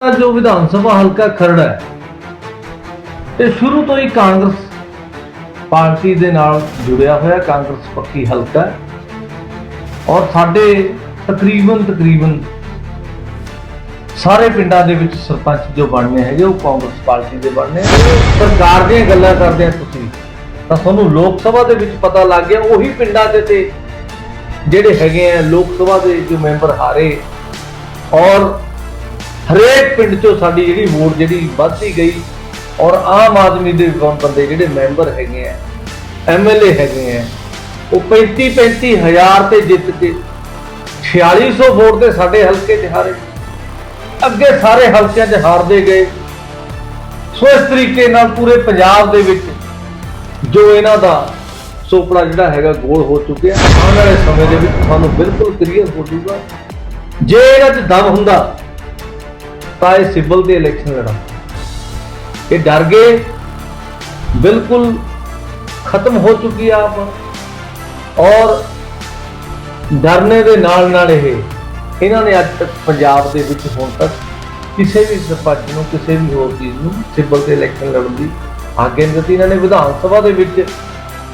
ਜੋ ਵਿਧਾਨ ਸਭਾ ਹਲਕਾ ਖਰੜਾ ਹੈ ਇਹ ਸ਼ੁਰੂ ਤੋਂ ਹੀ ਕਾਂਗਰਸ ਪਾਰਟੀ ਦੇ ਨਾਲ ਜੁੜਿਆ ਹੋਇਆ, ਕਾਂਗਰਸ ਪੱਖੀ ਹਲਕਾ ਹੈ। ਔਰ ਸਾਡੇ ਤਕਰੀਬਨ ਤਕਰੀਬਨ ਸਾਰੇ ਪਿੰਡਾਂ ਦੇ ਵਿੱਚ ਸਰਪੰਚ ਜੋ ਬਣਨੇ ਹੈਗੇ, ਉਹ ਕਾਂਗਰਸ ਪਾਰਟੀ ਦੇ ਬਣਨੇ ਸਰਕਾਰ ਦੀਆਂ ਗੱਲਾਂ ਕਰਦੇ ਆ ਤੁਸੀਂ, ਤਾਂ ਤੁਹਾਨੂੰ ਲੋਕ ਸਭਾ ਦੇ ਵਿੱਚ ਪਤਾ ਲੱਗ ਗਿਆ, ਉਹੀ ਪਿੰਡਾਂ ਦੇ ਤੇ ਜਿਹੜੇ ਹੈਗੇ ਆ, ਲੋਕ ਸਭਾ ਦੇ ਜੋ ਮੈਂਬਰ ਹਾਰੇ, ਔਰ ਹਰੇਕ ਪਿੰਡ ਚੋਂ ਸਾਡੀ ਜਿਹੜੀ ਵੋਟ ਜਿਹੜੀ ਵੱਧਦੀ ਗਈ ਔਰ ਆਮ ਆਦਮੀ ਦੇ ਬੰਦੇ ਜਿਹੜੇ ਮੈਂਬਰ ਹੈਗੇ ਆ ਐਮਐਲਏ ਹੈਗੇ ਆ, ਉਹ 35 35 ਹਜ਼ਾਰ ਤੇ ਜਿੱਤ ਕੇ 4600 ਵੋਟ ਦੇ ਸਾਡੇ ਹਲਕੇ 'ਚ ਹਾਰੇ। ਅੱਗੇ ਸਾਰੇ ਹਲਕਿਆਂ 'ਚ ਹਾਰਦੇ ਗਏ। ਸੋ ਇਸ ਤਰੀਕੇ ਨਾਲ ਪੂਰੇ ਪੰਜਾਬ ਦੇ ਵਿੱਚ ਜੋ ਇਹਨਾਂ ਦਾ ਸੁਪਨਾ ਜਿਹੜਾ ਹੈਗਾ ਗੋਲ ਹੋ ਚੁੱਕਿਆ, ਆਉਣ ਵਾਲੇ ਸਮੇਂ ਦੇ ਵਿੱਚ ਤੁਹਾਨੂੰ ਬਿਲਕੁਲ ਕਲੀਅਰ ਹੋ ਜਾਊਗਾ। ਜੇ ਇਹਨਾਂ 'ਚ ਦਮ ਹੁੰਦਾ ਤਾਂ ਇਹ ਸਿਬਲ ਦੇ ਇਲੈਕਸ਼ਨ ਲੜਾ ਇਹ ਡਰ ਗਏ। ਬਿਲਕੁਲ ਖਤਮ ਹੋ ਚੁੱਕੀ ਆ ਆਪ। ਔਰ ਡਰਨੇ ਦੇ ਨਾਲ ਨਾਲ ਇਹ, ਇਹਨਾਂ ਨੇ ਅੱਜ ਤੱਕ ਪੰਜਾਬ ਦੇ ਵਿੱਚ ਹੁਣ ਤੱਕ ਕਿਸੇ ਵੀ ਸਰਪੰਚ ਨੂੰ, ਕਿਸੇ ਵੀ ਹੋਰ ਚੀਜ਼ ਨੂੰ ਸਿਬਲ ਤੇ ਇਲੈਕਸ਼ਨ ਲੜਨ ਦੀ ਆਗਿਆ ਨਹੀਂ ਦਿੱਤੀ। ਇਹਨਾਂ ਨੇ ਵਿਧਾਨ ਸਭਾ ਦੇ ਵਿੱਚ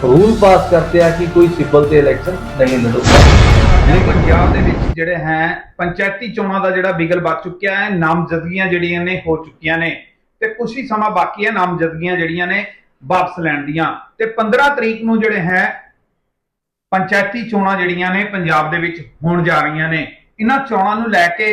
ਰੂਲ ਪਾਸ ਕਰਤੇ ਆ ਕਿ ਕੋਈ ਸਿਵਲ ਤੇ ਇਲੈਕਸ਼ਨ ਨਹੀਂ ਲੜੂਗਾ। ਜਿਹੜੇ ਪੰਜਾਬ ਦੇ ਵਿੱਚ ਜਿਹੜੇ ਹੈ, ਪੰਚਾਇਤੀ ਚੋਣਾਂ ਦਾ ਜਿਹੜਾ ਬਿਗਲ ਵੱਜ ਚੁੱਕਿਆ ਹੈ, ਨਾਮਜ਼ਦਗੀਆਂ ਜਿਹੜੀਆਂ ਨੇ, ਹੋ ਚੁੱਕੀਆਂ ਨੇ ਤੇ ਕੁਝ ਹੀ ਸਮਾਂ ਬਾਕੀ ਹੈ ਨਾਮਜ਼ਦਗੀਆਂ ਜਿਹੜੀਆਂ ਨੇ ਵਾਪਸ ਲੈਣ ਦੀਆਂ। ਤੇ 15 ਤਰੀਕ ਨੂੰ ਜਿਹੜੇ ਹੈ, ਪੰਚਾਇਤੀ ਚੋਣਾਂ ਜਿਹੜੀਆਂ ਨੇ ਪੰਜਾਬ ਦੇ ਵਿੱਚ ਹੋਣ ਜਾ ਰਹੀਆਂ ਨੇ। ਇਹਨਾਂ ਚੋਣਾਂ ਨੂੰ ਲੈ ਕੇ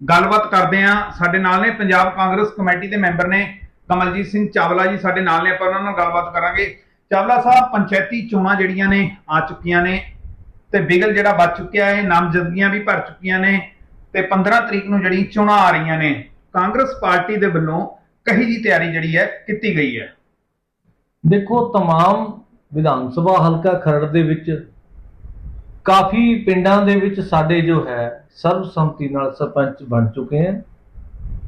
ਗੱਲਬਾਤ ਕਰਦੇ ਆ ਸਾਡੇ ਨਾਲ ਨੇ ਪੰਜਾਬ ਕਾਂਗਰਸ ਕਮੇਟੀ ਦੇ ਮੈਂਬਰ ਨੇ ਕਮਲਜੀਤ ਸਿੰਘ ਚਾਵਲਾ ਜੀ, ਸਾਡੇ ਨਾਲ ਨੇ, ਆਪਾਂ ਉਹਨਾਂ ਨਾਲ ਗੱਲਬਾਤ ਕਰਾਂਗੇ। ਚਾਵਲਾ ਸਾਹਿਬ ਪੰਚਾਇਤੀ ਚੋਣਾਂ ਜਿਹੜੀਆਂ ਨੇ ਆ ਚੁੱਕੀਆਂ ਨੇ ਤੇ ਬਿਗਲ ਜਿਹੜਾ ਵੱਜ ਚੁੱਕਿਆ ਹੈ ਨਾਮਜ਼ਦਗੀਆਂ ਵੀ ਭਰ ਚੁੱਕੀਆਂ ਨੇ ਤੇ 15 ਤਰੀਕ ਨੂੰ ਜਿਹੜੀ ਚੋਣਾਂ ਆ ਰਹੀਆਂ ਨੇ ਕਾਂਗਰਸ ਪਾਰਟੀ ਦੇ ਵੱਲੋਂ ਕਹੀ ਜੀ ਤਿਆਰੀ ਜਿਹੜੀ ਹੈ ਕੀਤੀ ਗਈ ਹੈ ਦੇਖੋ तमाम ਵਿਧਾਨ ਸਭਾ ਹਲਕਾ ਖਰੜ ਦੇ ਵਿੱਚ ਕਾਫੀ ਪਿੰਡਾਂ ਦੇ ਵਿੱਚ ਸਾਡੇ ਜੋ ਹੈ ਸਰਬਸੰਮਤੀ ਨਾਲ ਸਰਪੰਚ ਬਣ ਚੁੱਕੇ ਹਨ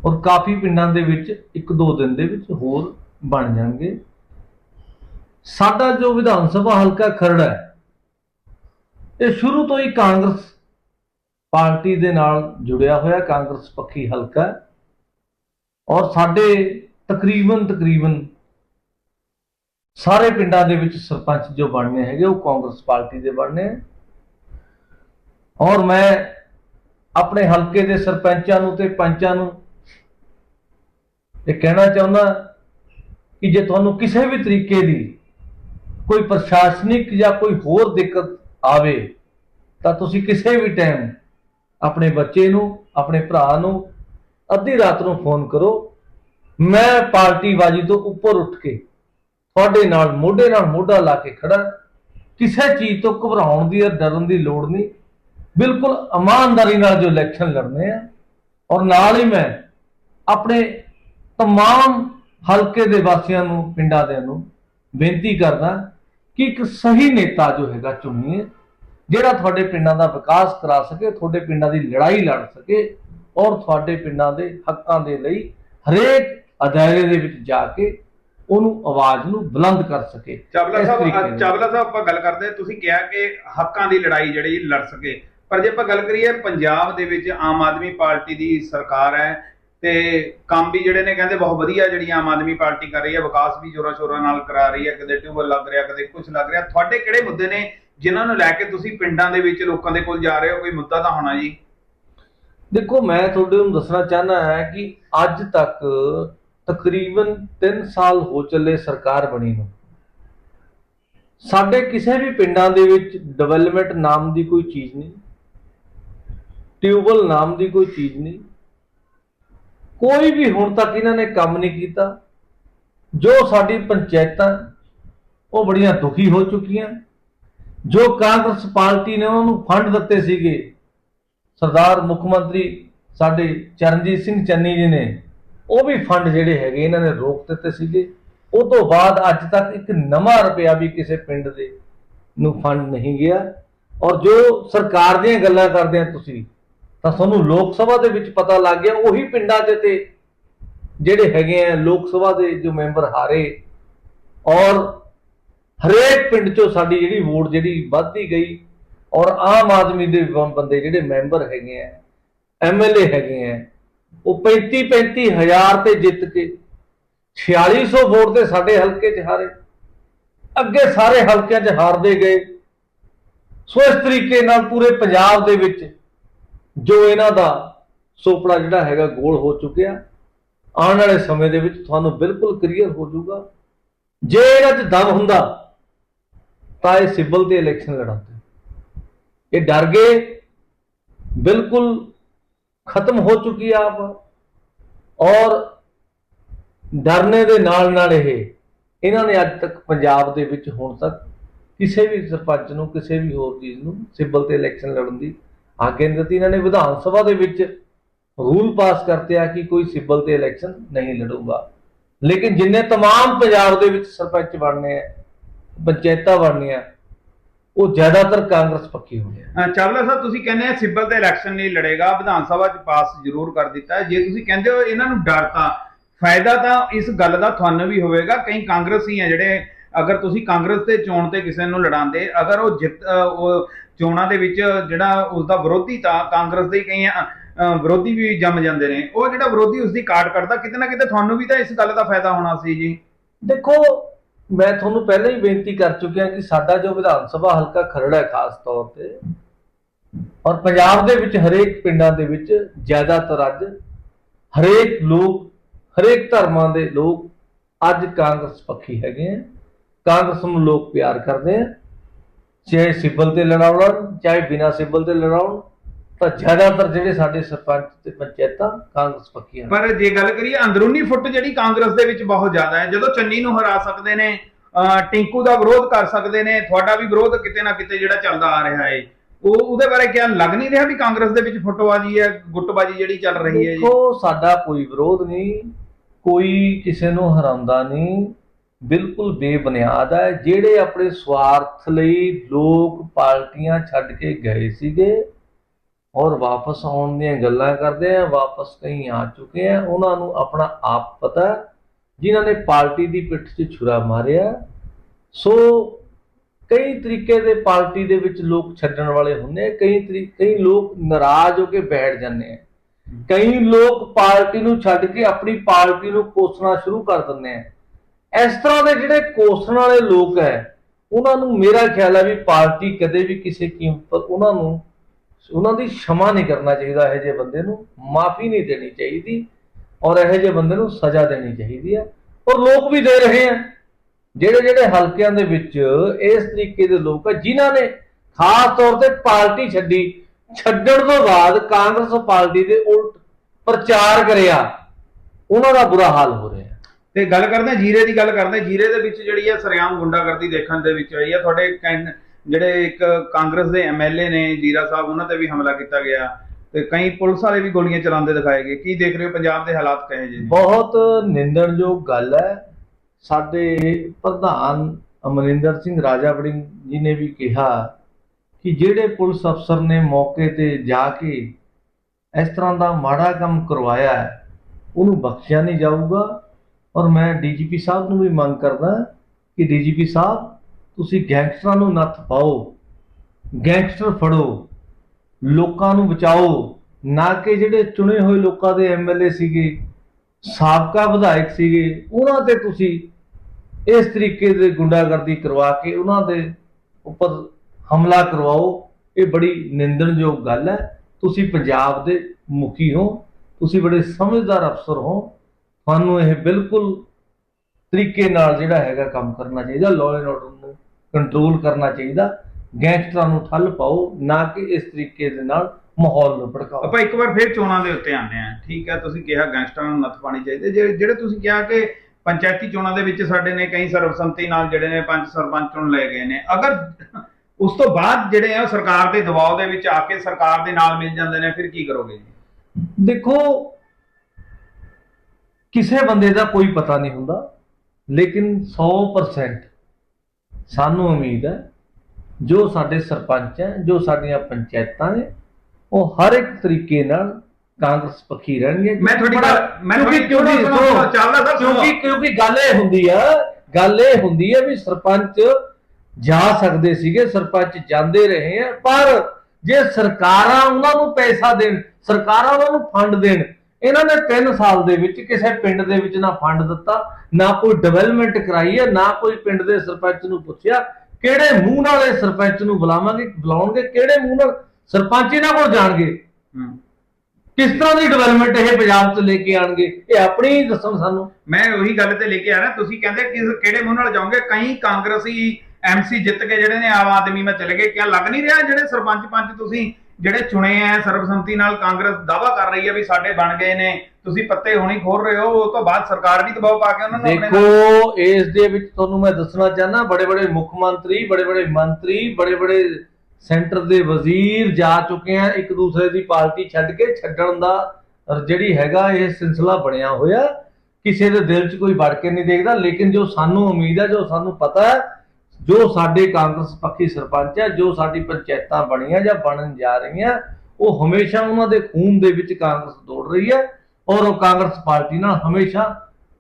ਔਰ ਕਾਫੀ ਪਿੰਡਾਂ ਦੇ ਵਿੱਚ ਇੱਕ ਦੋ ਦਿਨ ਦੇ ਵਿੱਚ ਹੋਰ ਬਣ ਜਾਣਗੇ ਸਾਡਾ ਜੋ ਵਿਧਾਨ ਸਭਾ ਹਲਕਾ ਖਰੜ ਹੈ, ਇਹ ਸ਼ੁਰੂ ਤੋਂ ਹੀ ਕਾਂਗਰਸ ਪਾਰਟੀ ਦੇ ਨਾਲ ਜੁੜਿਆ ਹੋਇਆ, ਕਾਂਗਰਸ ਪੱਖੀ ਹਲਕਾ ਔਰ ਸਾਡੇ ਤਕਰੀਬਨ ਤਕਰੀਬਨ ਸਾਰੇ ਪਿੰਡਾਂ ਦੇ ਵਿੱਚ ਸਰਪੰਚ ਜੋ ਬਣਨੇ ਹੈਗੇ, ਉਹ ਕਾਂਗਰਸ ਪਾਰਟੀ ਦੇ ਬਣਨੇ ਆ ਔਰ ਮੈਂ ਆਪਣੇ ਹਲਕੇ ਦੇ ਸਰਪੰਚਾਂ ਨੂੰ ਤੇ ਪੰਚਾਂ ਨੂੰ ਇਹ ਕਹਿਣਾ ਚਾਹੁੰਦਾ ਕਿ ਜੇ ਤੁਹਾਨੂੰ ਕਿਸੇ ਵੀ ਤਰੀਕੇ ਦੀ ਕੋਈ ਪ੍ਰਸ਼ਾਸਨਿਕ ਜਾਂ ਕੋਈ ਹੋਰ ਦਿੱਕਤ ਆਵੇ ਤਾਂ ਤੁਸੀਂ ਕਿਸੇ ਵੀ ਟਾਈਮ ਆਪਣੇ ਬੱਚੇ ਨੂੰ ਆਪਣੇ ਭਰਾ ਨੂੰ ਅੱਧੀ ਰਾਤ ਨੂੰ ਫੋਨ ਕਰੋ ਮੈਂ ਪਾਰਟੀਬਾਜ਼ੀ ਤੋਂ ਉੱਪਰ ਉੱਠ ਕੇ ਤੁਹਾਡੇ ਨਾਲ ਮੋਢੇ ਨਾਲ ਮੋਢਾ ਲਾ ਕੇ ਖੜਾ ਕਿਸੇ ਚੀਜ਼ ਤੋਂ ਘਬਰਾਉਣ ਦੀ ਜਾਂ ਡਰਨ ਦੀ ਲੋੜ ਨਹੀਂ ਬਿਲਕੁਲ ਇਮਾਨਦਾਰੀ ਨਾਲ ਜੋ ਇਲੈਕਸ਼ਨ ਲੜਨੇ ਆ ਔਰ ਨਾਲ ਹੀ ਮੈਂ ਆਪਣੇ तमाम ਹਲਕੇ ਦੇ ਵਾਸੀਆਂ ਨੂੰ ਪਿੰਡਾਂ ਦੇ ਨੂੰ ਬੇਨਤੀ ਕਰਦਾ ਕਿ ਇੱਕ ਸਹੀ ਨੇਤਾ ਜੋ ਹੈਗਾ ਚੁਣੀਏ ਜਿਹੜਾ ਤੁਹਾਡੇ ਪਿੰਡਾਂ ਦਾ ਵਿਕਾਸ ਕਰਾ ਸਕੇ ਤੁਹਾਡੇ ਪਿੰਡਾਂ ਦੀ ਲੜਾਈ ਲੜ ਸਕੇ ਔਰ ਤੁਹਾਡੇ ਪਿੰਡਾਂ ਦੇ ਹੱਕਾਂ ਦੇ ਲਈ ਹਰੇਕ ਅਦਾਰੇ ਦੇ ਵਿੱਚ ਜਾ ਕੇ ਉਹਨੂੰ ਆਵਾਜ਼ ਨੂੰ ਬੁਲੰਦ ਕਰ ਸਕੇ ਚਾਵਲਾ ਸਾਹਿਬ। ਚਾਵਲਾ ਸਾਹਿਬ ਆਪਾਂ ਗੱਲ ਕਰਦੇ ਤੁਸੀਂ ਕਿਹਾ ਕਿ ਹੱਕਾਂ ਦੀ ਲੜਾਈ ਜਿਹੜੀ ਲੜ ਸਕੇ ਪਰ ਜੇ ਆਪਾਂ ਗੱਲ ਕਰੀਏ ਪੰਜਾਬ ਦੇ ਵਿੱਚ ਆਮ ਆਦਮੀ ਪਾਰਟੀ ਦੀ ਸਰਕਾਰ ਹੈ ਤੇ ਕੰਮ ਵੀ ਜਿਹੜੇ ਨੇ ਕਹਿੰਦੇ ਬਹੁਤ ਵਧੀਆ ਜਿਹੜੀ ਆਮ ਆਦਮੀ ਪਾਰਟੀ ਕਰ ਰਹੀ ਹੈ, ਵਿਕਾਸ ਵੀ ਜੋਰਾਂ ਸ਼ੋਰਾਂ ਨਾਲ ਕਰਾ ਰਹੀ ਹੈ, ਕਦੇ ਟਿਊਬਲ ਲੱਗ ਰਿਹਾ, ਕਦੇ ਕੁਝ ਲੱਗ ਰਿਹਾ। ਤੁਹਾਡੇ ਕਿਹੜੇ ਮੁੱਦੇ ਨੇ ਜਿਨ੍ਹਾਂ ਨੂੰ ਲੈ ਕੇ ਤੁਸੀਂ ਪਿੰਡਾਂ ਦੇ ਵਿੱਚ ਲੋਕਾਂ ਦੇ ਕੋਲ ਜਾ ਰਹੇ ਹੋ? ਕੋਈ ਮੁੱਦਾ ਤਾਂ ਹੋਣਾ ਜੀ। ਦੇਖੋ, ਮੈਂ ਤੁਹਾਡੇ ਨੂੰ ਦੱਸਣਾ ਚਾਹਨਾ ਹੈ ਕਿ ਅੱਜ ਤੱਕ ਤਕਰੀਬਨ 3 ਸਾਲ ਹੋ ਚੱਲੇ ਸਰਕਾਰ ਬਣੀ ਨੂੰ। ਸਾਡੇ ਕਿਸੇ ਵੀ ਪਿੰਡਾਂ ਦੇ ਵਿੱਚ ਡਿਵੈਲਪਮੈਂਟ ਨਾਮ ਦੀ ਕੋਈ ਚੀਜ਼ ਨਹੀਂ ਟਿਊਬਲ ਨਾਮ ਦੀ ਕੋਈ ਚੀਜ਼ ਨਹੀਂ ਕੋਈ ਵੀ ਹੁਣ ਤੱਕ ਇਹਨਾਂ ਨੇ ਕੰਮ ਨਹੀਂ ਕੀਤਾ, ਜੋ ਸਾਡੀ ਪੰਚਾਇਤਾਂ ਉਹ ਬੜੀਆਂ ਦੁਖੀ ਹੋ ਚੁੱਕੀਆਂ। ਜੋ ਕਾਂਗਰਸ ਪਾਰਟੀ ਨੇ ਉਹਨਾਂ ਨੂੰ ਫੰਡ ਦਿੱਤੇ ਸੀਗੇ, ਸਰਦਾਰ ਮੁੱਖ ਮੰਤਰੀ ਸਾਡੇ ਚਰਨਜੀਤ ਸਿੰਘ ਚੰਨੀ ਜੀ ਨੇ, ਉਹ ਵੀ ਫੰਡ ਜਿਹੜੇ ਹੈਗੇ ਇਹਨਾਂ ਨੇ ਰੋਕ ਦਿੱਤੇ ਸੀਗੇ। ਉਹ ਤੋਂ ਬਾਅਦ ਅੱਜ ਤੱਕ ਇੱਕ ਨਵਾਂ ਰੁਪਿਆ ਵੀ ਕਿਸੇ ਪਿੰਡ ਦੇ ਨੂੰ ਫੰਡ ਨਹੀਂ ਗਿਆ। ਔਰ ਜੋ ਸਰਕਾਰ ਦੀਆਂ ਗੱਲਾਂ ਕਰਦੇ ਆ ਤੁਸੀਂ ਤਾਂ ਤੁਹਾਨੂੰ ਲੋਕ ਸਭਾ ਦੇ ਵਿੱਚ ਪਤਾ ਲੱਗ ਗਿਆ, ਉਹੀ ਪਿੰਡਾਂ ਦੇ ਤੇ ਜਿਹੜੇ ਹੈਗੇ ਆ ਲੋਕ ਸਭਾ ਦੇ ਜੋ ਮੈਂਬਰ ਹਾਰੇ, ਔਰ ਹਰੇਕ ਪਿੰਡ ਚੋਂ ਸਾਡੀ ਜਿਹੜੀ ਵੋਟ ਜਿਹੜੀ ਵੱਧਦੀ ਗਈ, ਔਰ ਆਮ ਆਦਮੀ ਦੇ ਬੰਦੇ ਜਿਹੜੇ ਮੈਂਬਰ ਹੈਗੇ ਆ ਐਮਐਲਏ ਹੈਗੇ ਆ, ਉਹ 35 35 ਹਜ਼ਾਰ ਤੇ ਜਿੱਤ ਕੇ 4600 ਵੋਟ ਤੇ ਸਾਡੇ ਹਲਕੇ 'ਚ ਹਾਰੇ। ਅੱਗੇ ਸਾਰੇ ਹਲਕਿਆਂ 'ਚ ਹਾਰਦੇ ਗਏ। ਸੋ ਇਸ ਤਰੀਕੇ ਨਾਲ ਪੂਰੇ ਪੰਜਾਬ ਦੇ ਵਿੱਚ ਜੋ ਇਹਨਾਂ ਦਾ ਸੋਪੜਾ ਜਿਹੜਾ ਹੈਗਾ ਗੋਲ ਹੋ ਚੁੱਕਿਆ, ਆਉਣ ਵਾਲੇ ਸਮੇਂ ਦੇ ਵਿੱਚ ਤੁਹਾਨੂੰ ਬਿਲਕੁਲ ਕਲੀਅਰ ਹੋ ਜਾਊਗਾ। ਜੇ ਇਹਨਾਂ 'ਚ ਦਮ ਹੁੰਦਾ, ਤਾਂ ਇਹ ਸਿਬਲ 'ਤੇ ਇਲੈਕਸ਼ਨ ਲੜਾਉਂਦੇ। ਇਹ ਡਰ ਗਏ, ਬਿਲਕੁਲ ਖਤਮ ਹੋ ਚੁੱਕੀ ਆ ਆਪ। ਔਰ ਡਰਨੇ ਦੇ ਨਾਲ ਨਾਲ ਇਹ, ਇਹਨਾਂ ਨੇ ਅੱਜ ਤੱਕ ਪੰਜਾਬ ਦੇ ਵਿੱਚ ਹੁਣ ਤੱਕ ਕਿਸੇ ਵੀ ਸਰਪੰਚ ਨੂੰ, ਕਿਸੇ ਵੀ ਹੋਰ ਚੀਜ਼ ਨੂੰ ਸਿਬਲ ਤੇ ਇਲੈਕਸ਼ਨ ਲੜਨ ਦੀ ਆਗਿਆ ਨਹੀਂ ਦਿੱਤੀ ਇਹਨਾਂ ਨੇ ਵਿਧਾਨ ਸਭਾ ਦੇ ਵਿੱਚ ਰੂਲ ਪਾਸ ਕਰਤੇ ਆ ਕਿ ਕੋਈ ਸਿਬਲ ਤੇ ਇਲੈਕਸ਼ਨ ਨਹੀਂ ਲੜੂਗਾ ਲੇਕਿਨ ਜਿੰਨੇ तमाम ਪੰਜਾਬ ਦੇ ਵਿੱਚ ਸਰਪੰਚ ਬਣਨੇ ਆ ਪੰਚਾਇਤਾਂ ਬਣਨੀਆਂ ਉਹ ਜ਼ਿਆਦਾਤਰ ਕਾਂਗਰਸ ਪੱਕੀ ਹੋ ਗਿਆ ਅਹ ਚਾਵਲਾ ਸਾਹਿਬ ਤੁਸੀਂ ਕਹਿੰਦੇ ਆ ਸਿੱਬਲ ਤੇ ਇਲੈਕਸ਼ਨ ਨਹੀਂ ਲੜੇਗਾ ਵਿਧਾਨ ਸਭਾ ਚ ਪਾਸ ਜ਼ਰੂਰ ਕਰ ਦਿੱਤਾ ਹੈ। ਜੇ ਤੁਸੀਂ ਕਹਿੰਦੇ ਹੋ ਇਹਨਾਂ ਨੂੰ ਡਰ ਤਾਂ ਫਾਇਦਾ ਤਾਂ ਇਸ ਗੱਲ ਦਾ ਤੁਹਾਨੂੰ ਵੀ ਹੋਵੇਗਾ ਕਈ ਕਾਂਗਰਸੀ ਆ ਜਿਹੜੇ ਅਗਰ ਤੁਸੀਂ ਕਾਂਗਰਸ ਤੇ ਚੋਣ ਤੇ ਕਿਸੇ ਨੂੰ ਲੜਾਉਂਦੇ ਅਗਰ ਉਹ ਜਿੱਤ ਅਹ ਉਹ ਚੋਣਾਂ ਦੇ ਵਿੱਚ ਜਿਹੜਾ ਉਸ ਦਾ ਵਿਰੋਧੀ ਤਾਂ ਕਾਂਗਰਸ ਦੇ ਹੀ ਕਈ ਵਿਰੋਧੀ ਵੀ ਜੰਮ ਜਾਂਦੇ ਨੇ। ਉਹ ਜਿਹੜਾ ਵਿਰੋਧੀ ਉਸ ਦੀ ਕਾਟ ਕੱਢਦਾ, ਕਿਤੇ ਨਾ ਕਿਤੇ ਤੁਹਾਨੂੰ ਵੀ ਤਾਂ ਇਸ ਗੱਲ ਦਾ ਫਾਇਦਾ ਹੋਣਾ ਸੀ ਜੀ। ਦੇਖੋ, ਮੈਂ ਤੁਹਾਨੂੰ ਪਹਿਲਾਂ ਹੀ ਬੇਨਤੀ ਕਰ ਚੁੱਕਿਆ ਕਿ ਸਾਡਾ ਜੋ ਵਿਧਾਨ ਸਭਾ ਹਲਕਾ ਖਰੜਾ ਹੈ ਖਾਸ ਤੌਰ ਤੇ, ਔਰ ਪੰਜਾਬ ਦੇ ਵਿੱਚ ਹਰੇਕ ਪਿੰਡਾਂ ਦੇ ਵਿੱਚ ਜ਼ਿਆਦਾਤਰ ਅੱਜ ਹਰੇਕ ਲੋਕ, ਹਰੇਕ ਧਰਮਾਂ ਦੇ ਲੋਕ ਅੱਜ ਕਾਂਗਰਸ ਪੱਖੀ ਹੈਗੇ ਆ। ਕਾਂਗਰਸ ਨੂੰ ਲੋਕ ਪਿਆਰ ਕਰਦੇ ਆ। ਚਾਹੇ ਸਿਬਲ ਤੇ ਲੜਾਉਣ ਚਾਹੇ ਬਿਨਾਂ ਸਿਬਲ ਤੇ ਲੜਾਉਣ ਤਾਂ ਜ਼ਿਆਦਾਤਰ ਜਿਹੜੇ ਸਾਡੇ ਸਰਪੰਚ ਤੇ ਪੰਚਾਇਤਾਂ ਕਾਂਗਰਸ ਪੱਖੀਆਂ ਨੇ। ਪਰ ਜੇ ਗੱਲ ਕਰੀਏ ਅੰਦਰੂਨੀ ਫੁੱਟ ਜਿਹੜੀ ਕਾਂਗਰਸ ਦੇ ਵਿੱਚ ਬਹੁਤ ਜ਼ਿਆਦਾ ਹੈ। ਜਦੋਂ ਚੰਨੀ ਨੂੰ ਹਰਾ ਸਕਦੇ ਨੇ ਅਹ ਟਿੰਕੂ ਦਾ ਵਿਰੋਧ ਕਰ ਸਕਦੇ ਨੇ ਤੁਹਾਡਾ ਵੀ ਵਿਰੋਧ ਕਿਤੇ ਨਾ ਕਿਤੇ ਜਿਹੜਾ ਚੱਲਦਾ ਆ ਰਿਹਾ ਹੈ ਉਹ ਉਹਦੇ ਬਾਰੇ ਕਿਆ ਲੱਗ ਨਹੀਂ ਰਿਹਾ ਵੀ ਕਾਂਗਰਸ ਦੇ ਵਿੱਚ ਫੁੱਟਬਾਜੀ ਹੈ ਗੁੱਟਬਾਜੀ ਜਿਹੜੀ ਚੱਲ ਰਹੀ ਹੈ ਜੀ? ਦੇਖੋ ਸਾਡਾ ਕੋਈ ਵਿਰੋਧ ਨਹੀਂ ਕੋਈ ਕਿਸੇ ਨੂੰ ਹਰਾਉਂਦਾ ਨਹੀਂ। ਬਿਲਕੁਲ ਬੇਬੁਨਿਆਦ ਹੈ। ਜਿਹੜੇ ਆਪਣੇ ਸਵਾਰਥ ਲਈ ਲੋਕ ਪਾਰਟੀਆਂ ਛੱਡ ਕੇ ਗਏ ਸੀਗੇ ਔਰ ਵਾਪਸ ਆਉਣ ਦੀਆਂ ਗੱਲਾਂ ਕਰਦੇ ਆ ਵਾਪਸ ਕਈ ਆ ਚੁੱਕੇ ਆ ਉਹਨਾਂ ਨੂੰ ਆਪਣਾ ਆਪ ਪਤਾ ਹੈ, ਜਿਨ੍ਹਾਂ ਨੇ ਪਾਰਟੀ ਦੀ ਪਿੱਠ 'ਚ ਛੁਰਾ ਮਾਰਿਆ। ਸੋ ਕਈ ਤਰੀਕੇ ਦੇ ਪਾਰਟੀ ਦੇ ਵਿੱਚ ਲੋਕ ਛੱਡਣ ਵਾਲੇ ਹੁੰਦੇ ਆ ਕਈ ਤਰੀ ਕਈ ਲੋਕ ਨਾਰਾਜ਼ ਹੋ ਕੇ ਬੈਠ ਜਾਂਦੇ ਆ। ਕਈ ਲੋਕ ਪਾਰਟੀ ਨੂੰ ਛੱਡ ਕੇ ਆਪਣੀ ਪਾਰਟੀ ਨੂੰ ਕੋਸਣਾ ਸ਼ੁਰੂ ਕਰ ਦਿੰਦੇ ਆ। ਇਸ ਤਰ੍ਹਾਂ ਦੇ ਜਿਹੜੇ ਕੋਸਣ ਵਾਲੇ ਲੋਕ ਹੈ, ਉਹਨਾਂ ਨੂੰ ਮੇਰਾ ਖਿਆਲ ਹੈ ਵੀ ਪਾਰਟੀ ਕਦੇ ਵੀ ਕਿਸੇ ਕੀਮਤ ਪਰ ਉਹਨਾਂ ਨੂੰ, ਉਹਨਾਂ ਦੀ ਸ਼ਮਾ ਨਹੀਂ ਕਰਨਾ ਚਾਹੀਦਾ, ਇਹ ਜੇ ਬੰਦੇ ਨੂੰ ਮਾਫੀ ਨਹੀਂ ਦੇਣੀ ਚਾਹੀਦੀ ਔਰ ਇਹ ਜੇ ਬੰਦੇ ਨੂੰ ਸਜ਼ਾ ਦੇਣੀ ਚਾਹੀਦੀ ਹੈ ਔਰ ਲੋਕ ਵੀ ਦੇ ਰਹੇ ਆ ਜਿਹੜੇ ਜਿਹੜੇ ਹਲਕਿਆਂ ਦੇ ਵਿੱਚ ਇਸ ਤਰੀਕੇ ਦੇ ਲੋਕ ਹੈ, ਜਿਨ੍ਹਾਂ ਨੇ ਖਾਸ ਤੌਰ ਤੇ ਪਾਰਟੀ ਛੱਡੀ, ਛੱਡਣ ਤੋਂ ਬਾਅਦ ਕਾਂਗਰਸ ਪਾਰਟੀ ਦੇ ਉਲਟ ਪ੍ਰਚਾਰ ਕਰਿਆ, ਉਹਨਾਂ ਦਾ ਬੁਰਾ ਹਾਲ ਹੋ ਰਿਹਾ। ਤੇ ਗੱਲ ਕਰਦੇ ਹਾਂ, ਜੀਰੇ ਦੀ ਗੱਲ ਕਰਦੇ ਜੀਰੇ ਦੇ ਵਿੱਚ ਜਿਹੜੀ ਹੈ ਸਰਿਆਮ ਗੁੰਡਾਗਰਦੀ ਦੇਖਣ ਦੇ ਵਿੱਚ ਆਈ ਹੈ ਤੁਹਾਡੇ ਕੈਨ- ਜਿਹੜੇ ਇੱਕ ਕਾਂਗਰਸ ਦੇ ਐਮਐਲਏ ਨੇ, ਜੀਰਾ ਸਾਹਿਬ, ਉਹਨਾਂ ਤੇ ਵੀ ਹਮਲਾ ਕੀਤਾ ਗਿਆ। ਤੇ ਕਈ ਪੁਲਿਸ ਵਾਲੇ ਵੀ ਗੋਲੀਆਂ ਚਲਾਉਂਦੇ ਦਿਖਾਏ ਗਏ। ਕੀ ਦੇਖ ਰਹੇ ਹੋ ਪੰਜਾਬ ਦੇ ਹਾਲਾਤ ਕਹੇ ਜੇ ਬਹੁਤ ਨਿੰਦਣਯੋਗ ਗੱਲ ਹੈ। ਸਾਡੇ ਪ੍ਰਧਾਨ ਅਮਰਿੰਦਰ ਸਿੰਘ ਰਾਜਾ ਵੜਿੰਗ ਜੀ ਨੇ ਵੀ ਕਿਹਾ ਕਿ ਜਿਹੜੇ ਪੁਲਿਸ ਅਫਸਰ ਨੇ ਮੌਕੇ ਤੇ ਜਾ ਕੇ ਇਸ ਤਰ੍ਹਾਂ ਦਾ ਮਾੜਾ ਕੰਮ ਕਰਵਾਇਆ ਉਹਨੂੰ ਬਖਸ਼ਿਆ ਨਹੀਂ ਜਾਊਗਾ। ਔਰ ਮੈਂ ਡੀਜੀਪੀ ਸਾਹਿਬ ਨੂੰ ਵੀ ਮੰਗ ਕਰਦਾ ਕਿ ਡੀਜੀਪੀ ਸਾਹਿਬ, ਤੁਸੀਂ ਗੈਂਗਸਟਰਾਂ ਨੂੰ ਨੱਥ ਪਾਓ, ਗੈਂਗਸਟਰ ਫੜੋ, ਲੋਕਾਂ ਨੂੰ ਬਚਾਓ। ਨਾ ਕਿ ਜਿਹੜੇ ਚੁਣੇ ਹੋਏ ਲੋਕਾਂ ਦੇ ਐਮਐਲਏ ਸੀਗੇ, ਸਾਬਕਾ ਵਿਧਾਇਕ ਸੀਗੇ, ਉਹਨਾਂ ਤੇ ਤੁਸੀਂ ਇਸ ਤਰੀਕੇ ਦੇ ਗੁੰਡਾਗਰਦੀ ਕਰਵਾ ਕੇ ਉਹਨਾਂ ਦੇ ਉੱਪਰ ਹਮਲਾ ਕਰਵਾਓ। ਇਹ ਬੜੀ ਨਿੰਦਣਯੋਗ ਗੱਲ ਹੈ। ਤੁਸੀਂ ਪੰਜਾਬ ਦੇ ਮੁਖੀ ਹੋ, ਤੁਸੀਂ ਬੜੇ ਸਮਝਦਾਰ ਅਫਸਰ ਹੋ। ਤੁਹਾਨੂੰ ਇਹ ਬਿਲਕੁਲ ਤਰੀਕੇ ਨਾਲ ਜਿਹੜਾ ਹੈਗਾ ਕੰਮ ਕਰਨਾ ਚਾਹੀਦਾ ਲਾਅ ਐਂਡ ਆਰਡਰ ਨੂੰ ਕੰਟਰੋਲ ਕਰਨਾ ਚਾਹੀਦਾ ਗੈਂਗਸਟਰਾਂ ਨੂੰ ਠੱਲ ਪਾਓ ਨਾ ਕਿ ਇਸ ਤਰੀਕੇ ਦੇ ਨਾਲ ਮਾਹੌਲ ਨੂੰ ਭੜਕਾਓ। ਆਪਾਂ ਇੱਕ ਵਾਰ ਫੇਰ ਚੋਣਾਂ ਦੇ ਉੱਤੇ ਆਉਂਦੇ ਆ ਠੀਕ ਹੈ ਤੁਸੀਂ ਕਿਹਾ ਗੈਂਗਸਟਰਾਂ ਨੂੰ ਨੱਥ ਪਾਣੀ ਚਾਹੀਦੀ ਜਿਹੜੇ ਜਿਹੜੇ ਤੁਸੀਂ ਕਿਹਾ ਕਿ ਪੰਚਾਇਤੀ ਚੋਣਾਂ ਦੇ ਵਿੱਚ ਸਾਡੇ ਨੇ ਕਈ ਸਰਬਸੰਮਤੀ ਨਾਲ ਜਿਹੜੇ ਨੇ ਪੰਜ ਸਰਪੰਚ ਚੁਣ ਲਏ ਗਏ ਨੇ। ਅਗਰ ਉਸ ਤੋਂ ਬਾਅਦ ਜਿਹੜੇ ਆ ਸਰਕਾਰ ਦੇ ਦਬਾਅ ਦੇ ਵਿੱਚ ਆ ਕੇ ਸਰਕਾਰ ਦੇ ਨਾਲ ਮਿਲ ਜਾਂਦੇ ਨੇ ਫਿਰ ਕੀ ਕਰੋਗੇ ਜੀ? ਦੇਖੋ ਕਿਸੇ ਬੰਦੇ ਦਾ ਕੋਈ ਪਤਾ ਨਹੀਂ ਹੁੰਦਾ ਲੇਕਿਨ 100% ਸਾਨੂੰ ਉਮੀਦ ਹੈ ਜੋ ਸਾਡੇ ਸਰਪੰਚ ਹੈ ਜੋ ਸਾਡੀਆਂ ਪੰਚਾਇਤਾਂ ਨੇ ਉਹ ਹਰ ਇੱਕ ਤਰੀਕੇ ਨਾਲ ਕਾਂਗਰਸ ਪੱਖੀ ਰਹਿਣਗੇ ਮੈਂ ਤੁਹਾਡੀ ਮੈਂ ਕਿਉਂਕਿ ਕਿਉਂਕਿ ਚੱਲਦਾ ਸਰ। ਕਿਉਂਕਿ ਕਿਉਂਕਿ ਗੱਲ ਇਹ ਹੁੰਦੀ ਆ ਗੱਲ ਇਹ ਹੁੰਦੀ ਹੈ ਵੀ ਸਰਪੰਚ ਜਾ ਸਕਦੇ ਸੀਗੇ ਸਰਪੰਚ ਜਾਂਦੇ ਰਹੇ ਆ ਪਰ ਜੇ ਸਰਕਾਰਾਂ ਉਹਨਾਂ ਨੂੰ ਪੈਸਾ ਦੇਣ ਸਰਕਾਰਾਂ ਉਹਨਾਂ ਨੂੰ ਫੰਡ ਦੇਣ ਇਹਨਾਂ ਨੇ 3 ਸਾਲ ਦੇ ਵਿੱਚ ਕਿਸੇ ਪਿੰਡ ਦੇ ਵਿੱਚ ਨਾ ਫੰਡ ਦਿੱਤਾ ਨਾ ਕੋਈ ਡਿਵੈਲਪਮੈਂਟ ਕਰਾਈ ਹੈ ਨਾ ਕੋਈ ਪਿੰਡ ਦੇ ਸਰਪੰਚ ਨੂੰ ਪੁੱਛਿਆ ਕਿਹੜੇ ਮੂੰਹ ਨਾਲ ਇਹ ਸਰਪੰਚ ਨੂੰ ਬੁਲਾਵਾਂਗੇ ਬੁਲਾਉਣਗੇ ਕਿਹੜੇ ਮੂੰਹ ਨਾਲ? ਸਰਪੰਚ ਇਹਨਾਂ ਕੋਲ ਜਾਣਗੇ। ਕਿਸ ਤਰ੍ਹਾਂ ਦੀ ਡਿਵੈਲਪਮੈਂਟ ਇਹ ਪੰਜਾਬ 'ਚ ਲੈ ਕੇ ਆਣਗੇ? ਇਹ ਆਪਣੀ ਹੀ ਦੱਸਣ ਸਾਨੂੰ। ਮੈਂ ਉਹੀ ਗੱਲ ਤੇ ਲੈ ਕੇ ਆ ਰਿਹਾ ਤੁਸੀਂ ਕਹਿੰਦੇ ਕਿ ਕਿਹੜੇ ਮੂੰਹ ਨਾਲ ਜਾਓਗੇ? ਕਈ ਕਾਂਗਰਸੀ ਐਮਸੀ ਜਿੱਤ ਕੇ ਜਿਹੜੇ ਨੇ ਆਮ ਆਦਮੀ ਮੈਂ ਚਲੇ ਗਏ ਕਿਆ ਲੱਗ ਨਹੀਂ ਰਿਹਾ ਜਿਹੜੇ ਸਰਪੰਚ ਪੰਚ ਤੁਸੀਂ ਜਿਹੜੇ ਚੁਣੇ ਆ ਸਰਬਸੰਮਤੀ ਨਾਲ ਕਾਂਗਰਸ ਦਾਵਾ ਕਰ ਰਹੀ ਹੈ ਵੀ ਸਾਡੇ ਬਣ ਗਏ ਨੇ, ਤੁਸੀਂ ਪੱਤੇ ਹੁਣੀ ਖੋਲ ਰਹੇ ਹੋ, ਉਹ ਤੋਂ ਬਾਅਦ ਸਰਕਾਰ ਵੀ ਦਬਾਅ ਪਾ ਕੇ ਉਹਨਾਂ ਨੂੰ ਦੇਖੋ, ਇਸ ਦੇ ਵਿੱਚ ਤੁਹਾਨੂੰ ਮੈਂ ਦੱਸਣਾ ਚਾਹਨਾ ਬੜੇ ਬੜੇ ਮੁੱਖ ਮੰਤਰੀ, ਬੜੇ ਬੜੇ ਮੰਤਰੀ, ਬੜੇ ਬੜੇ ਸੈਂਟਰ ਦੇ ਵਜ਼ੀਰ ਜਾ ਚੁੱਕੇ ਆ, ਇੱਕ ਦੂਸਰੇ ਦੀ ਪਾਰਟੀ ਛੱਡ ਕੇ ਛੱਡਣ ਦਾ ਜਿਹੜੀ ਹੈਗਾ, ਇਹ ਸਿਲਸਿਲਾ ਬਣਿਆ ਹੋਇਆ। ਕਿਸੇ ਦੇ ਦਿਲ 'ਚ ਕੋਈ ਵੜ ਕੇ ਨਹੀਂ ਦੇਖਦਾ, ਲੇਕਿਨ ਜੋ ਸਾਨੂੰ ਉਮੀਦ ਹੈ, ਜੋ ਸਾਨੂੰ ਪਤਾ ਹੈ ਜੋ ਸਾਡੇ ਕਾਂਗਰਸ ਪੱਖੀ ਸਰਪੰਚ ਹੈ ਜੋ ਸਾਡੀ ਪੰਚਾਇਤਾਂ ਬਣੀਆਂ ਜਾਂ ਬਣਨ ਜਾ ਰਹੀਆਂ ਉਹ ਹਮੇਸ਼ਾ ਉਹਨਾਂ ਦੇ ਖੂਨ ਦੇ ਵਿੱਚ ਕਾਂਗਰਸ ਦੌੜ ਰਹੀ ਹੈ ਔਰ ਉਹ ਕਾਂਗਰਸ ਪਾਰਟੀ ਨਾਲ ਹਮੇਸ਼ਾ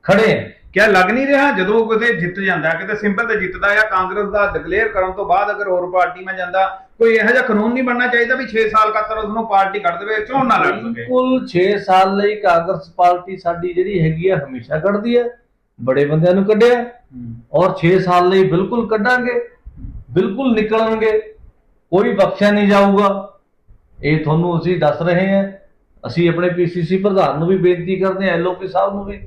ਖੜੇ ਹੈ ਕਿਆ ਲੱਗ ਨਹੀਂ ਰਿਹਾ? ਜਦੋਂ ਕਿਤੇ ਜਿੱਤ ਜਾਂਦਾ ਕਿਤੇ ਸਿੰਪਲ ਤੇ ਜਿੱਤਦਾ ਆ ਕਾਂਗਰਸ ਦਾ ਡਿਕਲੇਅਰ ਕਰਨ ਤੋਂ ਬਾਅਦ ਅਗਰ ਹੋਰ ਪਾਰਟੀ ਮੈਂ ਜਾਂਦਾ ਕੋਈ ਇਹੋ ਜਿਹਾ ਕਾਨੂੰਨ ਨਹੀਂ ਬਣਨਾ ਚਾਹੀਦਾ ਵੀ 6 ਸਾਲ ਖਾਤਰ ਉਸ ਨੂੰ ਪਾਰਟੀ ਕੱਢ ਦੇਵੇ ਚੋਣ ਨਾ ਲੜ ਸਕੇ। ਬਿਲਕੁਲ 6 ਸਾਲ ਲਈ ਕਾਂਗਰਸ ਪਾਰਟੀ ਸਾਡੀ ਜਿਹੜੀ ਹੈਗੀ ਆ ਹਮੇਸ਼ਾ ਕੱਢਦੀ ਹੈ। ਬੜੇ ਬੰਦਿਆਂ ਨੂੰ ਕੱਢਿਆ। ਔਰ 6 ਸਾਲ ਲਈ ਬਿਲਕੁਲ ਕੱਢਾਂਗੇ ਬਿਲਕੁਲ ਨਿਕਲਣਗੇ ਕੋਈ ਬਖਸ਼ਿਆ ਨਹੀਂ ਜਾਊਗਾ। ਇਹ ਤੁਹਾਨੂੰ ਅਸੀਂ ਦੱਸ ਰਹੇ ਹਾਂ। ਅਸੀਂ ਆਪਣੇ ਪੀਸੀਸੀ ਪ੍ਰਧਾਨ ਨੂੰ ਵੀ ਬੇਨਤੀ ਕਰਦੇ ਹਾਂ ਐਲਓਪੀ ਸਾਹਿਬ ਨੂੰ ਵੀ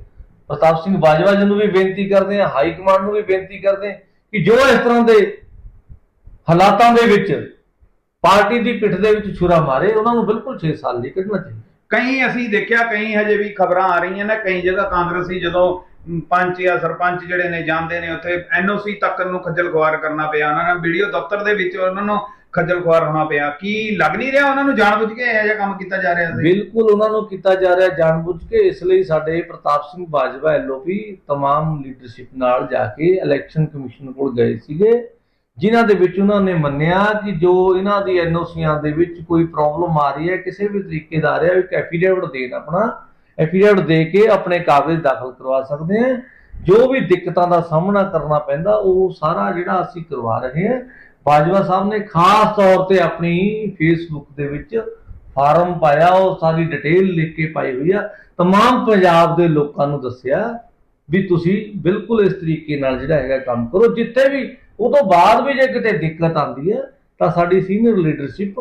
ਪ੍ਰਤਾਪ ਸਿੰਘ ਬਾਜਵਾ ਜੀ ਨੂੰ ਵੀ ਬੇਨਤੀ ਕਰਦੇ ਹਾਂ ਹਾਈ ਕਮਾਂਡ ਨੂੰ ਵੀ ਬੇਨਤੀ ਕਰਦੇ ਹਾਂ ਕਿ ਜੋ ਇਸ ਤਰ੍ਹਾਂ ਦੇ ਹਾਲਾਤਾਂ ਦੇ ਵਿੱਚ ਪਾਰਟੀ ਦੀ ਪਿੱਠ ਦੇ ਵਿੱਚ ਛੁਰਾ ਮਾਰੇ ਉਹਨਾਂ ਨੂੰ ਬਿਲਕੁਲ 6 ਸਾਲ ਲਈ ਕੱਢਣਾ ਚਾਹੀਦਾ। ਕਈ ਅਸੀਂ ਦੇਖਿਆ ਕਈ ਹਜੇ ਵੀ ਖਬਰਾਂ ਆ ਰਹੀਆਂ ਨੇ ਕਈ ਜਗ੍ਹਾ ਕਾਂਗਰਸੀ ਜਦੋਂ ਪੰਚ ਜਾਂ ਸਰਪੰਚ ਜਿਹੜੇ ਨੇ ਜਾਂਦੇ ਨੇ ਉੱਥੇ ਐਨਓਸੀ ਤੱਕ ਨੂੰ ਖੱਜਲ ਖੁਆਰ ਕਰਨਾ ਪਿਆ ਉਹਨਾਂ ਨੂੰ ਵੀਡੀਓ ਦਫ਼ਤਰ ਦੇ ਵਿੱਚ ਉਹਨਾਂ ਨੂੰ ਖੱਜਲ ਖੁਆਰ ਹੋਣਾ ਪਿਆ ਕੀ ਲੱਗ ਨਹੀਂ ਰਿਹਾ ਉਹਨਾਂ ਨੂੰ ਜਾਣਬੁੱਝ ਕੇ ਇਹੋ ਜਿਹਾ ਕੰਮ ਕੀਤਾ ਜਾ ਰਿਹਾ ਸੀ ਬਿਲਕੁਲ ਉਹਨਾਂ ਨੂੰ ਕੀਤਾ ਜਾ ਰਿਹਾ ਜਾਣਬੁੱਝ ਕੇ ਇਸ ਲਈ ਸਾਡੇ ਪ੍ਰਤਾਪ ਸਿੰਘ ਬਾਜਵਾ ਐਲਓਪੀ तमाम ਲੀਡਰਸ਼ਿਪ ਨਾਲ ਜਾ ਕੇ ਇਲੈਕਸ਼ਨ ਕਮਿਸ਼ਨ ਕੋਲ ਗਏ ਸੀਗੇ ਜਿਨ੍ਹਾਂ ਦੇ ਵਿੱਚ ਉਹਨਾਂ ਨੇ ਮੰਨਿਆ ਕਿ ਜੋ ਇਹਨਾਂ ਦੀ ਐਨਓਸੀਆਂ ਦੇ ਵਿੱਚ ਕੋਈ ਪ੍ਰੋਬਲਮ ਆ ਰਹੀ ਹੈ ਕਿਸੇ ਵੀ ਤਰੀਕੇ ਦਾ ਆ ਰਿਹਾ ਇੱਕ ਐਫੀਡੇਵਿਟ ਦੇਣ ਆਪਣਾ ਐਫੀਡੇਵਿਟ ਦੇ ਕੇ ਆਪਣੇ ਕਾਗਜ਼ ਦਾਖਲ ਕਰਵਾ ਸਕਦੇ ਹਾਂ ਜੋ ਵੀ ਦਿੱਕਤਾਂ ਦਾ ਸਾਹਮਣਾ ਕਰਨਾ ਪੈਂਦਾ ਉਹ ਸਾਰਾ ਜਿਹੜਾ ਅਸੀਂ ਕਰਵਾ ਰਹੇ ਹਾਂ ਬਾਜਵਾ ਸਾਹਿਬ ਨੇ ਖਾਸ ਤੌਰ ਤੇ ਆਪਣੀ ਫੇਸਬੁੱਕ ਦੇ ਵਿੱਚ ਫਾਰਮ ਪਾਇਆ ਉਹ ਸਾਰੀ ਡਿਟੇਲ ਲਿਖ ਕੇ ਪਾਈ ਹੋਈ ਆ तमाम ਪੰਜਾਬ ਦੇ ਲੋਕਾਂ ਨੂੰ ਦੱਸਿਆ ਵੀ ਤੁਸੀਂ ਬਿਲਕੁਲ ਇਸ ਤਰੀਕੇ ਨਾਲ ਜਿਹੜਾ ਹੈਗਾ ਕੰਮ ਕਰੋ ਜਿੱਥੇ ਵੀ ਉਹ ਤੋਂ ਬਾਅਦ ਵੀ ਜੇ ਕਿਤੇ ਦਿੱਕਤ ਆਉਂਦੀ ਹੈ ਤਾਂ ਸਾਡੀ ਸੀਨੀਅਰ ਲੀਡਰਸ਼ਿਪ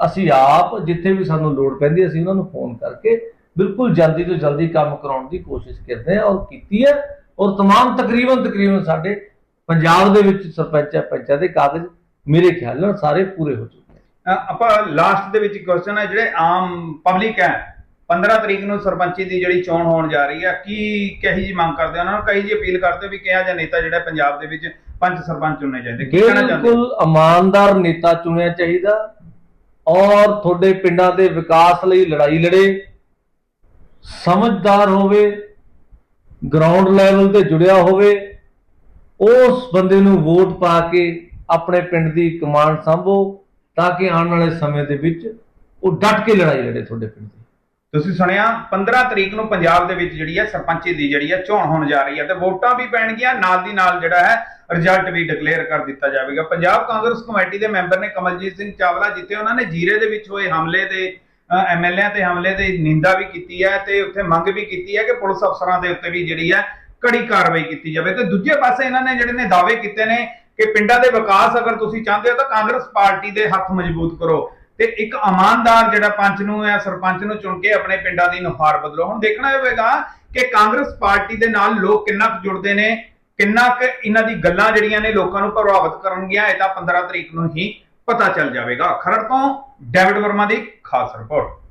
ਅਸੀਂ ਆਪ ਜਿੱਥੇ ਵੀ ਸਾਨੂੰ ਲੋੜ ਪੈਂਦੀ ਹੈ, ਅਸੀਂ ਉਹਨਾਂ ਨੂੰ ਫੋਨ ਕਰਕੇ ਬਿਲਕੁਲ ਜਲਦੀ ਤੋਂ ਜਲਦੀ ਕੰਮ ਕਰਾਉਣ ਦੀ ਕੋਸ਼ਿਸ਼ ਕਰਦੇ ਹਾਂ ਔਰ ਕੀਤੀ ਹੈ ਔਰ तमाम ਤਕਰੀਬਨ ਤਕਰੀਬਨ ਸਾਡੇ ਪੰਜਾਬ ਦੇ ਵਿੱਚ ਸਰਪੰਚਾਂ ਪੰਚਾਇਤ ਦੇ ਕਾਗਜ਼ ਮੇਰੇ ਖਿਆਲ ਨਾਲ ਸਾਰੇ ਪੂਰੇ ਹੋ ਚੁੱਕੇ ਨੇ ਅ, ਆਪਾਂ ਲਾਸਟ ਦੇ ਵਿੱਚ ਕੁਐਸਚਨ ਹੈ ਜਿਹੜੇ ਆਮ ਪਬਲਿਕ ਹੈ 15 ਤਰੀਕ ਨੂੰ ਸਰਪੰਚੀ ਦੀ ਜਿਹੜੀ ਚੋਣ ਹੋਣ ਜਾ ਰਹੀ ਹੈ ਕੀ ਕਹੀ ਜੀ ਮੰਗ ਕਰਦੇ ਹੋ ਉਹਨਾਂ ਨੂੰ ਕਹੀ ਜੀ ਅਪੀਲ ਕਰਦੇ ਹੋ ਵੀ ਕਿਹਾ ਜਾਂ ਨੇਤਾ ਜਿਹੜਾ ਪੰਜਾਬ ਦੇ ਵਿੱਚ ਪੰਜ ਸਰਪੰਚ ਚੁਣਨੇ ਚਾਹੀਦੇ ਕੀ ਕਹਿਣਾ ਚਾਹੁੰਦੇ ਹੋ? ਬਿਲਕੁਲ ਇਮਾਨਦਾਰ ਨੇਤਾ ਚੁਣਿਆ ਚਾਹੀਦਾ ਔਰ ਤੁਹਾਡੇ ਪਿੰਡਾਂ ਦੇ ਵਿਕਾਸ ਲਈ ਲੜਾਈ ਲੜੇ ਸਮਝਦਾਰ ਹੋਵੇ ਗਰਾਊਂਡ ਲੈਵਲ ਤੇ ਜੁੜਿਆ ਹੋਵੇ, ਉਸ ਬੰਦੇ ਨੂੰ ਵੋਟ ਪਾ ਕੇ ਆਪਣੇ ਪਿੰਡ ਦੀ ਕਮਾਂਡ ਸੰਭੋ, ਤਾਂ ਕਿ ਆਉਣ ਵਾਲੇ ਸਮੇਂ ਦੇ ਵਿੱਚ ਉਹ ਡਟ ਕੇ ਲੜਾਈ ਲੜੇ ਤੁਹਾਡੇ ਪਿੰਡ ਦੀ। ਤੁਸੀਂ ਸੁਣਿਆ 15 ਤਰੀਕ ਨੂੰ ਪੰਜਾਬ ਦੇ ਵਿੱਚ ਜਿਹੜੀ ਹੈ ਸਰਪੰਚੀ ਦੀ ਜਿਹੜੀ ਹੈ ਚੋਣ ਹੋਣ ਜਾ ਰਹੀ ਹੈ ਤੇ ਵੋਟਾਂ ਵੀ ਪੈਣਗੀਆਂ, ਨਾਲ ਦੀ ਨਾਲ ਜਿਹੜਾ ਹੈ ਰਿਜ਼ਲਟ ਵੀ ਡਿਕਲੇਅਰ ਕਰ ਦਿੱਤਾ ਜਾਵੇਗਾ। ਪੰਜਾਬ ਕਾਂਗਰਸ ਕਮੇਟੀ ਦੇ ਮੈਂਬਰ ਨੇ ਕਮਲਜੀਤ ਸਿੰਘ ਚਾਵਲਾ ਜਿੱਥੇ ਉਹਨਾਂ ਨੇ ਜੀਰੇ ਦੇ ਵਿੱਚ ਹੋਏ ਹਮਲੇ ਦੇ ਐਮਐਲਏ ਤੇ ਹਮਲੇ ਦੀ ਨਿੰਦਾ ਵੀ ਕੀਤੀ ਹੈ ਤੇ ਉੱਥੇ ਮੰਗ ਵੀ ਕੀਤੀ ਹੈ ਕਿ ਪੁਲਿਸ ਅਫਸਰਾਂ ਦੇ ਉੱਤੇ ਵੀ ਜਿਹੜੀ ਹੈ ਕੜੀ ਕਾਰਵਾਈ ਕੀਤੀ ਜਾਵੇ। ਤੇ ਦੂਜੇ ਪਾਸੇ ਇਹਨਾਂ ਨੇ ਜਿਹੜੇ ਨੇ ਦਾਅਵੇ ਕੀਤੇ ਨੇ ਕਿ ਪਿੰਡਾਂ ਦੇ ਵਿਕਾਸ ਅਗਰ ਤੁਸੀਂ ਚਾਹੁੰਦੇ ਹੋ ਤਾਂ ਕਾਂਗਰਸ ਪਾਰਟੀ ਦੇ ਹੱਥ ਮਜ਼ਬੂਤ ਕਰੋ। ਤੇ ਇੱਕ ਇਮਾਨਦਾਰ ਜਿਹੜਾ ਪੰਚ ਨੂੰ ਜਾਂ ਸਰਪੰਚ ਨੂੰ ਚੁਣ ਕੇ ਆਪਣੇ ਪਿੰਡਾਂ ਦੀ ਨੁਹਾਰ ਬਦਲੋ। ਹੁਣ ਦੇਖਣਾ ਹੋਵੇਗਾ ਕਿ ਕਾਂਗਰਸ ਪਾਰਟੀ ਦੇ ਨਾਲ ਲੋਕ ਕਿੰਨਾ ਕੁ ਜੁੜਦੇ ਨੇ, ਕਿੰਨਾ ਕੁ ਇਹਨਾਂ ਦੀ ਗੱਲਾਂ ਜਿਹੜੀਆਂ ਨੇ ਲੋਕਾਂ ਨੂੰ ਪ੍ਰਭਾਵਿਤ ਕਰਨਗੀਆਂ, ਇਹ ਤਾਂ 15 ਤਰੀਕ ਨੂੰ ਹੀ ਪਤਾ ਚੱਲ ਜਾਵੇਗਾ। ਖਰੜ ਤੋਂ ਡੈਵਿਡ ਵਰਮਾ ਦੀ ਖਾਸ ਰਿਪੋਰਟ।